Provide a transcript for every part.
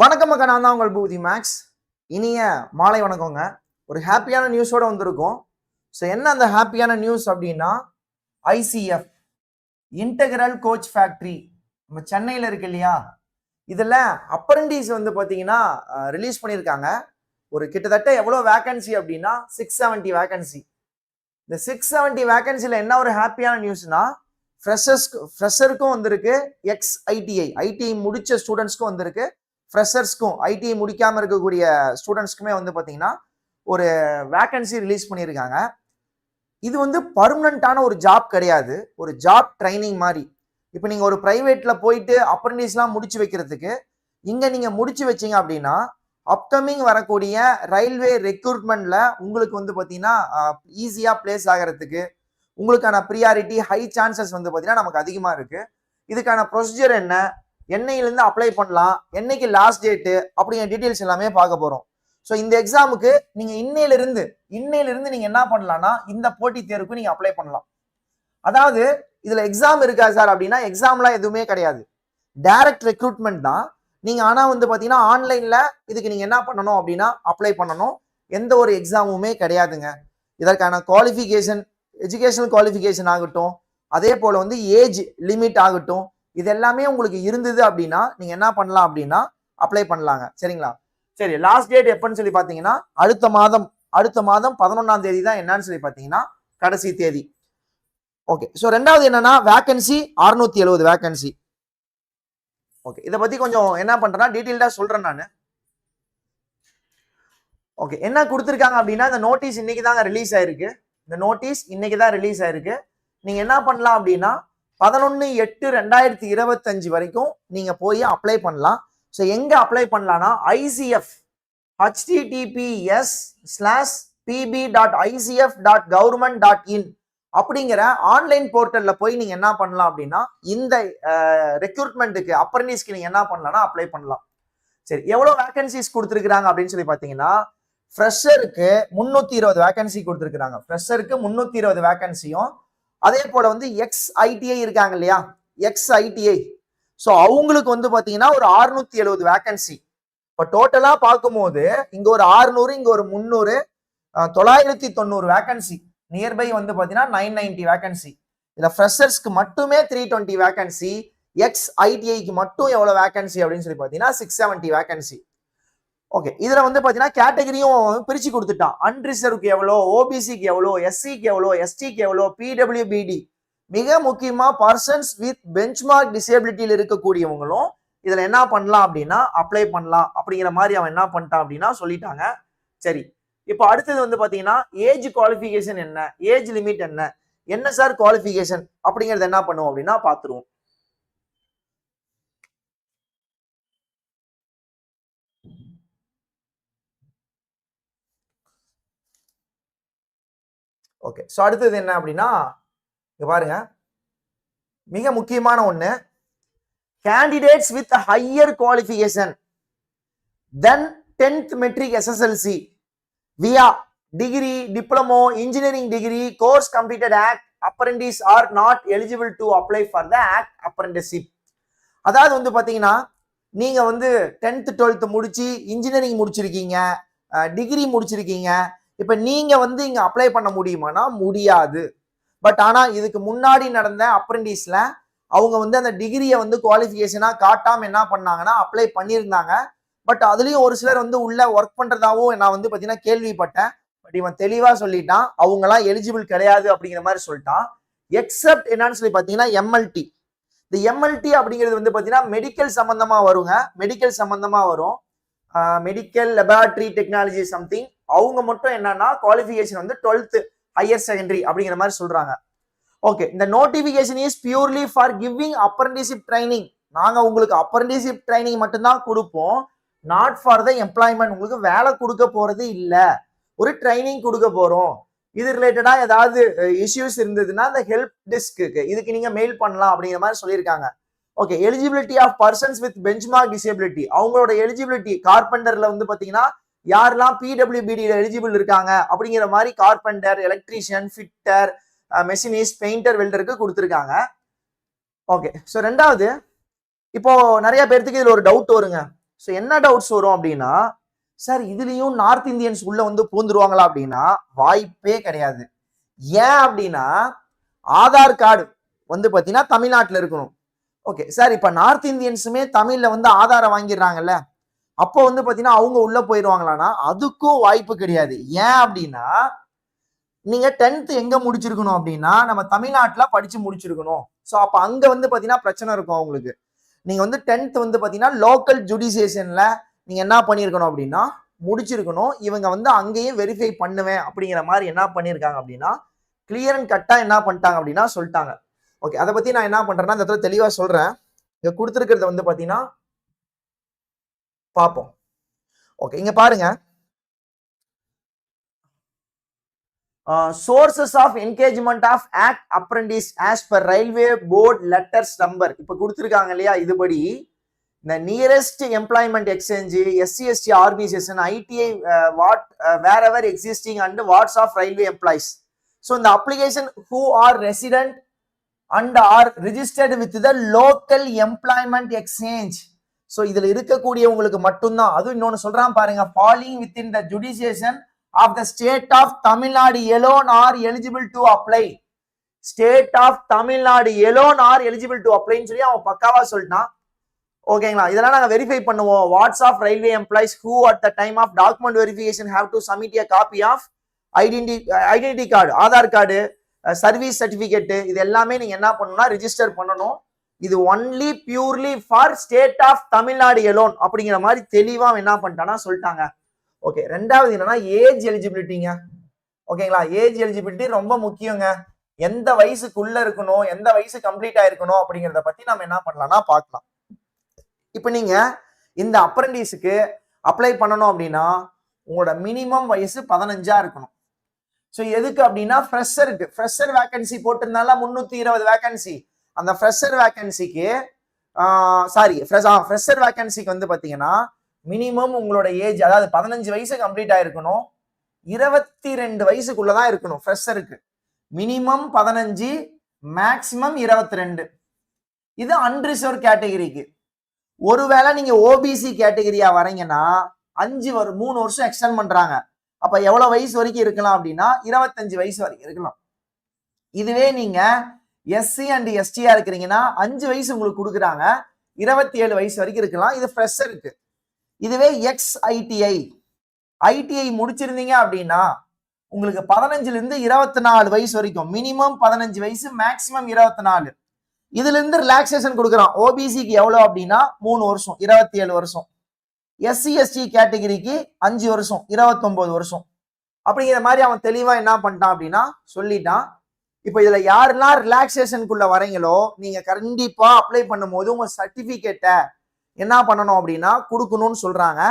வணக்கம் மக்கள் நான் தான் உங்கள் பூதி மேக்ஸ். இனிய மாலை வணக்கங்க. ஒரு ஹாப்பியான நியூஸோட வந்திருக்கோம். ஸோ என்ன அந்த ஹாப்பியான நியூஸ் அப்படின்னா ஐசிஎஃப் இன்டகிரல் கோச் ஃபேக்ட்ரி நம்ம சென்னையில் இருக்கு இல்லையா? இதில் அப்பரண்டிஸ் வந்து பார்த்தீங்கன்னா ரிலீஸ் பண்ணியிருக்காங்க. ஒரு கிட்டத்தட்ட எவ்வளோ வேக்கன்சி அப்படின்னா சிக்ஸ் செவன்ட்டி வேக்கன்சி இந்த சிக்ஸ் செவன்ட்டி வேக்கன்சியில் என்ன ஒரு ஹாப்பியான நியூஸ்னா ஃப்ரெஷர்ஸ்க்கு ஃப்ரெஷருக்கும் வந்திருக்கு எக்ஸ் ஐடிஐ ஐடிஐ முடித்த ஸ்டூடெண்ட்ஸ்க்கும் வந்திருக்கு. ஃப்ரெஷர்ஸ்க்கும் ஐடிஐ முடிக்காமல் இருக்கக்கூடிய ஸ்டூடெண்ட்ஸ்க்குமே வந்து பார்த்தீங்கன்னா ஒரு வேக்கன்சி ரிலீஸ் பண்ணியிருக்காங்க. இது வந்து பர்மனண்ட்டான ஒரு ஜாப் கிடையாது. ஒரு ஜாப் ட்ரைனிங் மாதிரி. இப்போ நீங்கள் ஒரு ப்ரைவேட்டில் போயிட்டு அப்ரண்டிஸ்லாம் முடிச்சு வைக்கிறதுக்கு இங்கே நீங்கள் முடிச்சு வச்சிங்க அப்படின்னா அப்கமிங் வரக்கூடிய ரயில்வே ரெக்ரூட்மெண்ட்டில் உங்களுக்கு வந்து பார்த்தீங்கன்னா ஈஸியாக பிளேஸ் ஆகிறதுக்கு உங்களுக்கான ப்ரியாரிட்டி ஹை சான்சஸ் வந்து பார்த்தீங்கன்னா நமக்கு அதிகமாக இருக்குது இதுக்கான ப்ரொசீஜர் என்ன? என்னையிலேருந்து அப்ளை பண்ணலாம் என்னைக்கு லாஸ்ட் டேட்டு அப்படிங்கிற டீட்டெயில்ஸ் எல்லாமே பார்க்க போகிறோம் ஸோ இந்த எக்ஸாமுக்கு நீங்கள் இன்னையிலிருந்து இன்னையிலிருந்து நீங்கள் என்ன பண்ணலாம்னா இந்த போட்டித் தேர்வுக்கு நீங்கள் அப்ளை பண்ணலாம். அதாவது இதில் எக்ஸாம் இருக்கா சார் அப்படின்னா எக்ஸாம்லாம் எதுவுமே கிடையாது. டைரக்ட் ரெக்ரூட்மெண்ட் தான். நீங்கள் ஆனால் வந்து பார்த்தீங்கன்னா ஆன்லைனில் இதுக்கு நீங்கள் என்ன பண்ணணும் அப்படின்னா அப்ளை பண்ணணும். எந்த ஒரு எக்ஸாமுமே கிடையாதுங்க. இதற்கான குவாலிஃபிகேஷன் எஜுகேஷனல் குவாலிஃபிகேஷன் ஆகட்டும் அதே போல் வந்து ஏஜ் லிமிட் ஆகட்டும் இது எல்லாமே உங்களுக்கு இருந்தது அப்படின்னா நீங்கள் என்ன பண்ணலாம் அப்படின்னா அப்ளை பண்ணலாங்க. சரிங்களா? சரி லாஸ்ட் டேட் எப்போன்னு சொல்லி பார்த்தீங்கன்னா அடுத்த மாதம் அடுத்த மாதம் பதினொன்றாம் தேதி தான் என்னன்னு சொல்லி பார்த்தீங்கன்னா கடைசி தேதி. ஓகே ஸோ ரெண்டாவது என்னன்னா வேக்கன்சி அறுநூத்தி எழுபது வேக்கன்சி ஓகே இதை பத்தி கொஞ்சம் என்ன பண்றேன்னா டீட்டெயில்டா சொல்றேன் நான். ஓகே என்ன கொடுத்துருக்காங்க அப்படின்னா இந்த நோட்டீஸ் இன்னைக்கு தாங்க ரிலீஸ் ஆயிருக்கு. இந்த நோட்டீஸ் இன்னைக்கு தான் ரிலீஸ் ஆயிருக்கு. நீங்க என்ன பண்ணலாம் அப்படின்னா பதினொன்று எட்டு ரெண்டாயிரத்தி இருபத்தஞ்சு வரைக்கும் நீங்கள் போய் அப்ளை பண்ணலாம். ஸோ எங்கே அப்ளை பண்ணலான்னா ICF https slash PB dot ICF dot government dot in அப்படிங்கிற ஆன்லைன் போர்ட்டலில் போய் நீங்கள் என்ன பண்ணலாம் அப்படின்னா இந்த ரெக்ரூட்மெண்ட்டுக்கு அப்ரண்டிஸ்க்கு நீங்கள் என்ன பண்ணலாம்னா அப்ளை பண்ணலாம். சரி எவ்வளோ வேகன்சிஸ் கொடுத்துருக்குறாங்க அப்படின்னு சொல்லி பார்த்தீங்கன்னா ஃப்ரெஷருக்கு முந்நூற்றி இருபது வேகன்சி கொடுத்துருக்குறாங்க. ஃப்ரெஷருக்கு முந்நூற்றி இருபது வேகன்சியும் அதே போல வந்து எக்ஸ் ஐடிஐ இருக்காங்க இல்லையா? எக்ஸ் ஐடிஐ ஸோ அவங்களுக்கு வந்து பார்த்தீங்கன்னா ஒரு ஆறுநூத்தி எழுபது வேக்கன்சி இப்போ டோட்டலாக பார்க்கும்போது இங்க ஒரு ஆறுநூறு இங்க ஒரு முந்நூறு தொள்ளாயிரத்தி தொண்ணூறு வேக்கன்சி நியர்பை வந்து பார்த்தீங்கன்னா நைன் நைன்டி வேக்கன்சி இதில் ஃப்ரெஷர்ஸ்க்கு மட்டுமே த்ரீ டுவெண்ட்டி வேகன்சி எக்ஸ் ஐடிஐக்கு மட்டும் எவ்வளோ வேகன்சி அப்படின்னு சொல்லி பார்த்தீங்கன்னா சிக்ஸ் செவன்ட்டி வேக்கன்சி ஓகே இதில் வந்து பார்த்தீங்கன்னா கேட்டகரியும் பிரித்து கொடுத்துட்டான். அன்ரிசர்வ்க்கு எவ்வளோ ஓபிசிக்கு எவ்வளோ எஸ்சிக்கு எவ்வளோ எஸ்டிக்கு எவ்வளோ பிடபிள்யூபிடி மிக முக்கியமாக பர்சன்ஸ் வித் பெஞ்ச்மார்க் டிசேபிலிட்டியில் இருக்கக்கூடியவங்களும் இதில் என்ன பண்ணலாம் அப்படின்னா அப்ளை பண்ணலாம் அப்படிங்கிற மாதிரி அவன் என்ன பண்ணிட்டான் அப்படின்னா சொல்லிட்டாங்க. சரி இப்போ அடுத்தது வந்து பார்த்தீங்கன்னா ஏஜ் குவாலிஃபிகேஷன் என்ன ஏஜ் லிமிட் என்ன என்ன சார் குவாலிஃபிகேஷன் அப்படிங்கிறது என்ன பண்ணுவோம் அப்படின்னா பார்த்துருவோம் ஓகே ஸோ அடுத்தது என்ன அப்படின்னா இங்கே பாருங்க. மிக முக்கியமான ஒன்று candidates with higher qualification then tenth matric SSLC via degree diploma engineering degree course completed act apprentice are not eligible to apply for the act apprenticeship. அதாவது வந்து பார்த்தீங்கன்னா நீங்கள் வந்து டென்த்து டுவெல்த்து முடித்து இன்ஜினியரிங் முடிச்சிருக்கீங்க டிகிரி முடிச்சிருக்கீங்க இப்போ நீங்கள் வந்து இங்கே அப்ளை பண்ண முடியுமானா முடியாது. பட் ஆனால் இதுக்கு முன்னாடி நடந்த அப்ரண்டிஸில் அவங்க வந்து அந்த டிகிரியை வந்து குவாலிஃபிகேஷனாக காட்டாமல் என்ன பண்ணாங்கன்னா அப்ளை பண்ணியிருந்தாங்க. பட் அதுலேயும் ஒரு சிலர் வந்து உள்ளே ஒர்க் பண்ணுறதாவும் நான் வந்து பார்த்தீங்கன்னா கேள்விப்பட்டேன். பட் இவன் தெளிவாக சொல்லிட்டான். அவங்களாம் எலிஜிபிள் கிடையாது அப்படிங்கிற மாதிரி சொல்லிட்டான். எக்ஸப்ட் என்னன்னு சொல்லி பார்த்தீங்கன்னா எம்எல்டி இந்த எம்எல்டி அப்படிங்கிறது வந்து பார்த்தீங்கன்னா மெடிக்கல் சம்மந்தமாக வருங்க. மெடிக்கல் சம்மந்தமாக வரும். மெடிக்கல் லெபார்ட்ரி டெக்னாலஜி சம்திங் அவங்க மட்டும் என்னன்னா குவாலிஃபிகேஷன் வந்து டுவெல்த் ஹையர் செகண்டரி அப்படிங்கிற மாதிரி சொல்றாங்க. ஓகே இந்த notification is purely for giving apprenticeship training நாங்க உங்களுக்கு அப்ரண்டிஷிப் ட்ரைனிங் மட்டும்தான் கொடுப்போம். நாட் ஃபார் த எம்ப்ளாய்மெண்ட் உங்களுக்கு வேலை கொடுக்க போறது இல்ல. ஒரு ட்ரைனிங் கொடுக்க போறோம். இது ரிலேட்டடா ஏதாவது இஷ்யூஸ் இருந்ததுன்னா அந்த ஹெல்ப் டெஸ்க்கு இதுக்கு நீங்க மெயில் பண்ணலாம் அப்படிங்கிற மாதிரி சொல்லியிருக்காங்க. Okay eligibility of persons with benchmark disability அவங்களோட எலிஜிபிலிட்டி கார்பெண்டர்ல வந்து பாத்தீங்கன்னா யாரெல்லாம் பிடபிள்யூபிடியில் எலிஜிபிள் இருக்காங்க அப்படிங்கிற மாதிரி carpenter electrician fitter machinist painter வெல்டருக்கு கொடுத்துருக்காங்க. ஓகே ஸோ ரெண்டாவது இப்போ நிறைய பேர்த்துக்கு இதுல ஒரு டவுட் வருங்க. ஸோ என்ன டவுட்ஸ் வரும் அப்படின்னா சார் இதுலயும் நார்த் இந்தியன்ஸ் உள்ள வந்து பூந்துருவாங்களா அப்படின்னா வாய்ப்பே கிடையாது. ஏன் அப்படின்னா ஆதார் கார்டு வந்து பார்த்தீங்கன்னா தமிழ்நாட்டில் இருக்கணும். ஓகே சார் இப்போ நார்த் இந்தியன்ஸுமே தமிழ்ல வந்து ஆதாரம் வாங்கிடுறாங்கல்ல. அப்போ வந்து பார்த்தீங்கன்னா அவங்க உள்ள போயிடுவாங்களான்னா அதுக்கும் வாய்ப்பு கிடையாது. ஏன் அப்படின்னா நீங்க டென்த் எங்க முடிச்சிருக்கணும் அப்படின்னா நம்ம தமிழ்நாட்டில் படிச்சு முடிச்சிருக்கணும். ஸோ அப்போ அங்க வந்து பார்த்தீங்கன்னா பிரச்சனை இருக்கும் அவங்களுக்கு. நீங்க வந்து டென்த் வந்து பார்த்தீங்கன்னா லோக்கல் ஜுடிசியேஷன்ல நீங்க என்ன பண்ணியிருக்கணும் அப்படின்னா முடிச்சிருக்கணும். இவங்க வந்து அங்கேயும் வெரிஃபை பண்ணுவேன் அப்படிங்கிற மாதிரி என்ன பண்ணியிருக்காங்க அப்படின்னா கிளியர் அண்ட் கட்டா என்ன பண்ணிட்டாங்க அப்படின்னா சொல்லிட்டாங்க. ஓகே அதை பத்தி நான் என்ன பண்றேன்னா இந்த இடத்துல தெளிவா சொல்றேன். இங்க கொடுத்துருக்கிறத வந்து பாத்தீங்கன்னா பார்ப்போம் ஓகே இங்க பாருங்க. Sources of engagement of act apprentice as per railway board letters number இப்போ கொடுத்துருக்காங்க இல்லையா இதுபடி. இந்த nearest employment exchange SC ST organisation ITI what wherever existing and wards of railway employees so இந்த application who are resident and are registered with the local employment exchange so இதில் இருக்கக்கூடியவங்களுக்கு மட்டும்தான். அதுவும் இன்னொன்று சொல்கிறான் பாருங்க falling within the jurisdiction of the state of Tamil Nadu alone are eligible to apply state of Tamil Nadu alone are eligible to அப்ளைன்னு சொல்லி அவன் பக்காவா சொல்லிட்டான். ஓகேங்களா இதெல்லாம் நாங்கள் வெரிஃபை பண்ணுவோம். Wards of railway employees who at the time of document verification have to submit a copy of identity identity card Aadhaar card service certificate இது எல்லாமே நீங்கள் என்ன பண்ணணும்னா ரிஜிஸ்டர் பண்ணணும். இது only purely for state of Tamil Nadu alone அப்படிங்கிற மாதிரி தெளிவாக என்ன பண்ணிட்டானா சொல்லிட்டாங்க. ஓகே ரெண்டாவது என்னன்னா ஏஜ் எலிஜிபிலிட்டிங்க ஓகேங்களா ஏஜ் எலிஜிபிலிட்டி ரொம்ப முக்கியங்க. எந்த வயசுக்குள்ள இருக்கணும் எந்த வயசு கம்ப்ளீட் ஆயிருக்கணும் அப்படிங்கிறத பத்தி நம்ம என்ன பண்ணலாம்னா பார்க்கலாம். இப்போ நீங்க இந்த அப்ரண்டிஸுக்கு அப்ளை பண்ணணும் அப்படின்னா உங்களோட மினிமம் வயசு பதினஞ்சா இருக்கணும். ஸோ எதுக்கு அப்படின்னா ஃப்ரெஷருக்கு ஃப்ரெஷர் வேகன்சி போட்டிருந்தால முந்நூற்றி இருபது வேகன்சி அந்த ஃப்ரெஷர் வேகன்சிக்கு சாரி ஃப்ரெஷ் ஃப்ரெஷர் வேகன்சிக்கு வந்து பார்த்தீங்கன்னா மினிமம் உங்களோட ஏஜ் அதாவது பதினஞ்சு வயசு கம்ப்ளீட் ஆயிருக்கணும். இருபத்தி ரெண்டு வயசுக்குள்ள தான் இருக்கணும் ஃப்ரெஷருக்கு மினிமம் பதினஞ்சு மேக்சிமம் இருபத்தி ரெண்டு இது அன்ரிசர்வ் கேட்டகரிக்கு ஒருவேளை நீங்க ஓபிசி கேட்டகரியா வரீங்கன்னா அஞ்சு வரும் மூணு வருஷம் எக்ஸ்டெண்ட் பண்றாங்க. அப்ப எவ்வளவு வயசு வரைக்கும் இருக்கலாம் அப்படின்னா இருபத்தஞ்சு வயசு வரைக்கும் இருக்கலாம். இதுவே நீங்க எஸ்சி அண்ட் எஸ்டியா இருக்கிறீங்கன்னா அஞ்சு வயசு உங்களுக்கு கொடுக்குறாங்க. இருபத்தி ஏழு வயசு வரைக்கும் இருக்கலாம். இது ஃப்ரெஷருக்கு இதுவே எக்ஸ் ஐடிஐ ஐடிஐ முடிச்சிருந்தீங்க அப்படின்னா உங்களுக்கு பதினஞ்சுல இருந்து இருபத்தி நாலு வயசு வரைக்கும் மினிமம் பதினஞ்சு வயசு மேக்சிமம் இருபத்தி நாலு இதுல இருந்து ரிலாக்ஸேஷன் கொடுக்குறான் ஓபிசிக்கு எவ்வளவு அப்படின்னா மூணு வருஷம் இருபத்தி ஏழு வருஷம். எஸ்சி எஸ்டி கேட்டகரிக்கு அஞ்சு வருஷம் இருபத்தொம்போது வருஷம். அப்படிங்கிற மாதிரி அவன் தெளிவாக என்ன பண்ணிட்டான் அப்படின்னா சொல்லிட்டான். இப்போ இதில் யாரெல்லாம் ரிலாக்ஸேஷனுக்குள்ள வரீங்களோ நீங்கள் கண்டிப்பாக அப்ளை பண்ணும்போது உங்கள் சர்டிஃபிகேட்டை என்ன பண்ணணும் அப்படின்னா கொடுக்கணும்னு சொல்கிறாங்க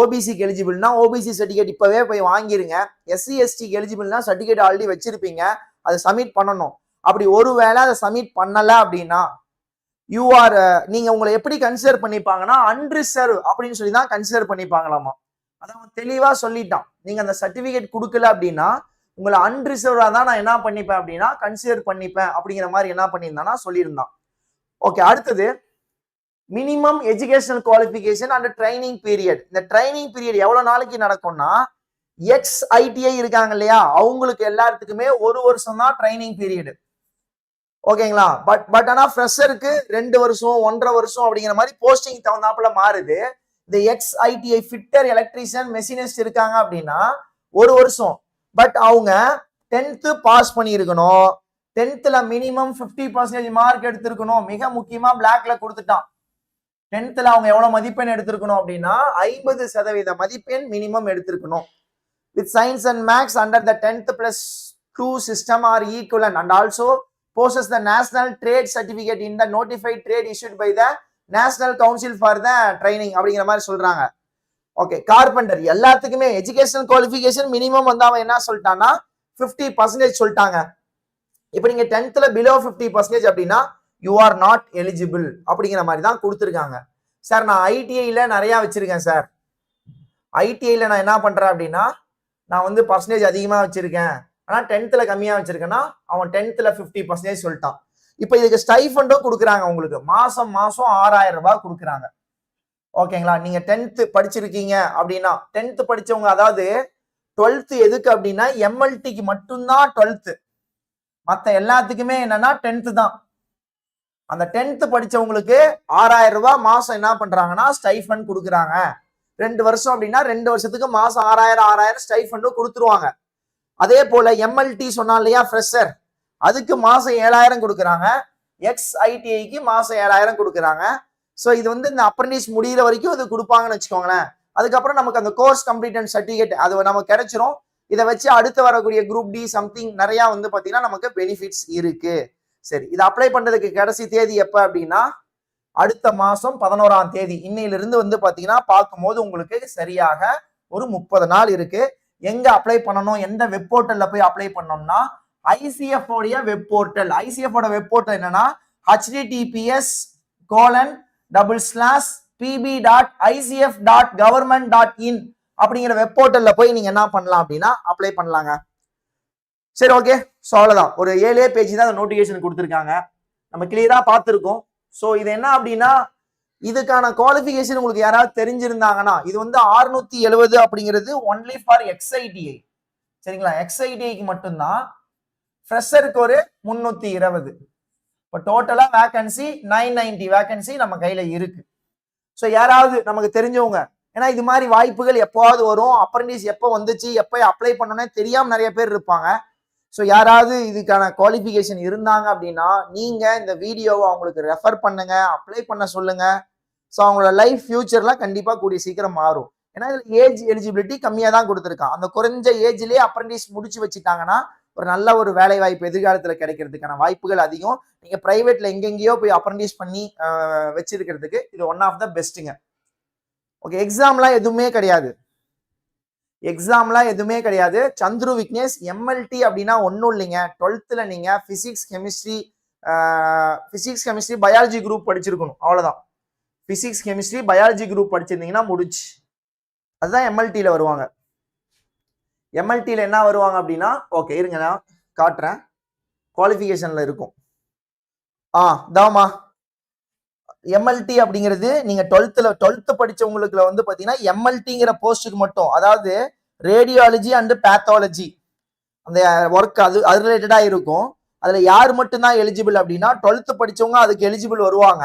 ஓபிசிக்கு எலிஜிபிள்னா ஓபிசி சர்டிஃபிகேட் இப்போவே போய் வாங்கிருங்க. எஸ்சி எஸ்டிக்கு எலிஜிபிள்னா சர்டிஃபிகேட் ஆல்ரெடி வச்சிருப்பீங்க. அதை சப்மிட் பண்ணணும். அப்படி ஒருவேளை அதை சப்மிட் பண்ணலை அப்படின்னா யூ ஆர் uh, நீங்க உங்களை எப்படி கன்சிடர் பண்ணிப்பாங்கன்னா அன்ரிசர்வ் அப்படின்னு சொல்லி தான் கன்சிடர் பண்ணிப்பாங்களாமா. அதான் தெளிவா சொல்லிட்டான். நீங்க அந்த சர்டிபிகேட் கொடுக்கல அப்படின்னா உங்களை அன்ரிசர்வா தான் நான் என்ன பண்ணிப்பேன் அப்படின்னா கன்சிடர் பண்ணிப்பேன் அப்படிங்கிற மாதிரி என்ன பண்ணியிருந்தானா சொல்லியிருந்தான். ஓகே அடுத்தது minimum educational qualification and training period இந்த ட்ரைனிங் பீரியட் எவ்வளவு நாளைக்கு நடக்கும்னா எக்ஸ் ஐடிஐ இருக்காங்க இல்லையா? அவங்களுக்கு எல்லாத்துக்குமே ஒரு வருஷம் தான் ட்ரைனிங் பீரியட் ஓகேங்களா? பட் பட் ஆனால் ஃப்ரெஷருக்கு ரெண்டு வருஷம் ஒன்றரை வருஷம் அப்படிங்கிற மாதிரி போஸ்டிங் தகுந்தாப்புல மாறுது. இந்த ex ITI fitter electrician machinist இருக்காங்க அப்படின்னா ஒரு வருஷம். பட் அவங்க டென்த்து பாஸ் பண்ணியிருக்கணும். டென்த்தில் மினிமம் ஃபிஃப்டி பர்சன்டேஜ் மார்க் எடுத்திருக்கணும். மிக முக்கியமாக பிளாக்ல கொடுத்துட்டான். டென்த்தில் அவங்க எவ்வளோ மதிப்பெண் எடுத்திருக்கணும் அப்படின்னா ஐம்பது சதவீத மதிப்பெண் minimum எடுத்திருக்கணும். With science and maths under the tenth plus two system or equivalent and also possess the national trade certificate in the notified trade issued by the national council for the training அப்படிங்கிற மாதிரி சொல்றாங்க. Okay carpenter எல்லாத்துக்குமே educational qualification minimum வந்து அவன் என்ன சொல்லிட்டான்னா fifty percentage சொல்லிட்டாங்க. இப்போ நீங்க டென்த்ல பிலோ ஃபிஃப்டி பர்சன்டேஜ் அப்படின்னா யூ ஆர் நாட் எலிஜிபிள் அப்படிங்கிற மாதிரி தான் கொடுத்துருக்காங்க. சார் நான் ஐடிஐல நிறைய வச்சிருக்கேன் சார் ஐடிஐல நான் என்ன பண்றேன் அப்படின்னா நான் வந்து பர்சன்டேஜ் அதிகமாக வச்சிருக்கேன். ஆனால் டென்த்தில் கம்மியாக வச்சிருக்கேன்னா அவன் டென்த்தில் ஃபிஃப்டி பர்சன்டேஜ் சொல்லிட்டான். இப்போ இதுக்கு ஸ்டைஃபண்டும் கொடுக்குறாங்க உங்களுக்கு மாதம் மாதம் ஆறாயிரம் ரூபாய் கொடுக்குறாங்க. ஓகேங்களா? நீங்கள் டென்த்து படிச்சிருக்கீங்க அப்படின்னா டென்த்து படித்தவங்க அதாவது டுவெல்த்து எதுக்கு அப்படின்னா எம்எல்டிக்கு மட்டும்தான் டுவெல்த்து மற்ற எல்லாத்துக்குமே என்னன்னா டென்த்து தான். அந்த டென்த்து படித்தவங்களுக்கு ஆறாயிரம் ரூபாய் மாதம் என்ன பண்ணுறாங்கன்னா ஸ்டைஃபண்ட் கொடுக்குறாங்க. ரெண்டு வருஷம் அப்படின்னா ரெண்டு வருஷத்துக்கு மாதம் ஆறாயிரம் ஆறாயிரம் ஸ்டைஃபண்டும் கொடுத்துருவாங்க. அதே போல எம்எல்டி சொன்னா இல்லையா ஃப்ரெஷர் அதுக்கு மாசம் ஏழாயிரம் கொடுக்குறாங்க. எக்ஸ் ஐடிஐக்கு மாசம் ஏழாயிரம் கொடுக்குறாங்க. ஸோ இது வந்து இந்த அப்ரண்டிஸ் முடியிற வரைக்கும் இது கொடுப்பாங்கன்னு வச்சுக்கோங்களேன். அதுக்கப்புறம் நமக்கு அந்த கோர்ஸ் கம்ப்ளீட் சர்டிஃபிகேட் அது நமக்கு கிடைச்சிரும். இதை வச்சு அடுத்து வரக்கூடிய குரூப் டி சம்திங் நிறையா வந்து பார்த்தீங்கன்னா நமக்கு பெனிஃபிட்ஸ் இருக்கு. சரி இது அப்ளை பண்ணுறதுக்கு கடைசி தேதி எப்போ அப்படின்னா அடுத்த மாதம் பதினோராம் தேதி. இன்னையிலிருந்து வந்து பார்த்தீங்கன்னா பார்க்கும்போது உங்களுக்கு சரியாக ஒரு முப்பது நாள் இருக்குது எங்க அப்ளை பண்ணணும்? எந்த வெப் போர்ட்டல்ல போய் அப்ளை பண்ணோம்னா ஐசிஎஃப் உடைய வெப் போர்ட்டல் ஐசிஎஃப் ஓட வெப் போர்ட்டல் என்னன்னா https colon double slash PB dot ICF dot government dot in அப்படிங்கிற வெப் போர்ட்டல்ல போய் நீங்க என்ன பண்ணலாம் அப்படின்னா அப்ளை பண்ணலாங்க. சரி ஓகே ஸோ அவ்வளோதான் ஒரு ஏழே பேஜ் தான் அந்த நோட்டிஃபிகேஷன் கொடுத்துருக்காங்க. நம்ம கிளியராக பார்த்துருக்கோம். ஸோ இது என்ன அப்படின்னா இதுக்கான குவாலிஃபிகேஷன் உங்களுக்கு யாராவது தெரிஞ்சிருந்தாங்கன்னா இது வந்து 670 எழுபது அப்படிங்கிறது ஒன்லி ஃபார் எக்ஸ்ஐடிஐ சரிங்களா? எக்ஸ்ஐடிஐக்கு மட்டும்தான். ஃப்ரெஷருக்கு ஒரு முந்நூற்றி இருபது. இப்போ டோட்டலாக வேகன்சி நைன் நைன்டி வேகன்சி நம்ம கையில் இருக்கு. ஸோ யாராவது நமக்கு தெரிஞ்சவங்க ஏன்னா இது மாதிரி வாய்ப்புகள் எப்போவாவது வரும். அப்ரண்டிஸ் எப்போ வந்துச்சு எப்போ அப்ளை பண்ணோன்னே தெரியாம நிறைய பேர் இருப்பாங்க. ஸோ யாராவது இதுக்கான குவாலிஃபிகேஷன் இருந்தாங்க அப்படின்னா நீங்கள் இந்த வீடியோவை அவங்களுக்கு ரெஃபர் பண்ணுங்க அப்ளை பண்ண சொல்லுங்க. ஸோ அவங்களோட லைஃப் ஃபியூச்சர்லாம் கண்டிப்பாக கூடிய சீக்கிரம் மாறும். ஏன்னா இதில் ஏஜ் எலிஜிபிலிட்டி கம்மியாக தான் கொடுத்துருக்கான் அந்த குறைஞ்ச ஏஜ்லேயே அப்ரண்டிஸ் முடிச்சு வச்சுட்டாங்கன்னா ஒரு நல்ல ஒரு வேலை வாய்ப்பு எதிர்காலத்தில் கிடைக்கிறதுக்கான வாய்ப்புகள் அதிகம். நீங்கள் ப்ரைவேட்டில் எங்கெங்கேயோ போய் அப்ரண்டிஸ் பண்ணி வச்சிருக்கிறதுக்கு இது ஒன் ஆஃப் த பெஸ்ட்டுங்க ஓகே எக்ஸாம்லாம் எதுவுமே கிடையாது. எக்ஸாம்லாம் எதுவுமே கிடையாது. சந்துரு விக்னேஷ் எம்எல்டி அப்படின்னா ஒன்றும் இல்லைங்க. டுவெல்த்தில் நீங்கள் physics chemistry physics chemistry biology group படிச்சிருக்கணும். அவ்வளோதான் ஃபிசிக்ஸ் கெமிஸ்ட்ரி பயாலஜி குரூப் படிச்சிருந்தீங்கன்னா முடிச்சு அதுதான் எம்எல்டியில் வருவாங்க. எம்எல்டியில் என்ன வருவாங்க அப்படின்னா ஓகே இருங்க நான் காட்டுறேன். குவாலிஃபிகேஷனில் இருக்கும். ஆ தாமா எம்எல்டி அப்படிங்கிறது நீங்க டுவெல்த்தில் டுவெல்த்து படிச்சவங்களுக்கு வந்து பாத்தீங்கன்னா எம்எல்டிங்கிற போஸ்ட்டுக்கு மட்டும் அதாவது ரேடியாலஜி அண்ட் பேத்தாலஜி அந்த ஒர்க் அது அது ரிலேட்டடா இருக்கும். அதுல யார் மட்டும்தான் எலிஜிபிள் அப்படின்னா டுவெல்த்து படிச்சவங்க அதுக்கு எலிஜிபிள் வருவாங்க.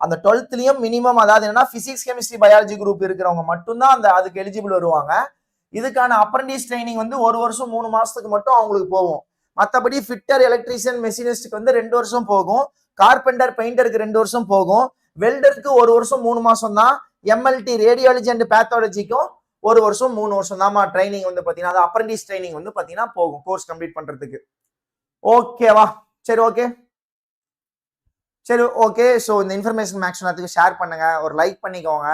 அந்த டுவெல்த்லயும் மினிமம் அதாவது என்னன்னா பிசிக்ஸ் கெமிஸ்ட்ரி பயாலஜி குரூப் இருக்கிறவங்க மட்டும்தான் அந்த அதுக்கு எலிஜிபிள் வருவாங்க. இதுக்கான அப்ரண்டிஸ் ட்ரைனிங் வந்து ஒரு வருஷம் மூணு மாசத்துக்கு மட்டும் அவங்களுக்கு போகும். மற்றபடி ஃபிட்டர் எலக்ட்ரீஷியன் மெஷினிஸ்டுக்கு வந்து ரெண்டு வருஷம் போகும். கார்பெண்டர் பெயிண்டருக்கு ரெண்டு வருஷம் போகும். வெல்டருக்கு ஒரு வருஷம் மூணு மாசம் தான் எம்எல்டி ரேடியாலஜி அண்ட் பேத்தாலஜிக்கும் ஒரு வருஷம் மூணு வருஷம் தான்மா ட்ரைனிங் வந்து பார்த்தீங்கன்னா அது அப்ரண்டிஸ் ட்ரைனிங் வந்து பார்த்தீங்கன்னா போகும் கோர்ஸ் கம்ப்ளீட் பண்ணுறதுக்கு ஓகேவா சரி ஓகே சரி ஓகே ஸோ இந்த இன்ஃபர்மேஷன் மேக்ஸிமத்துக்கு ஷேர் பண்ணுங்க. ஒரு லைக் பண்ணிக்கோங்க.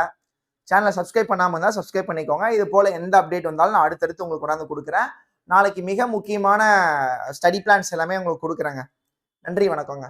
சேனலை சப்ஸ்கிரைப் பண்ணாமல் இருந்தால் சப்ஸ்கிரைப் பண்ணிக்கோங்க. இது போல் எந்த அப்டேட் வந்தாலும் நான் அடுத்தடுத்து உங்களுக்கு கொண்டாந்து கொடுக்குறேன். நாளைக்கு மிக முக்கியமான ஸ்டடி பிளான்ஸ் எல்லாமே உங்களுக்கு கொடுக்குறேங்க. நன்றி வணக்கங்க.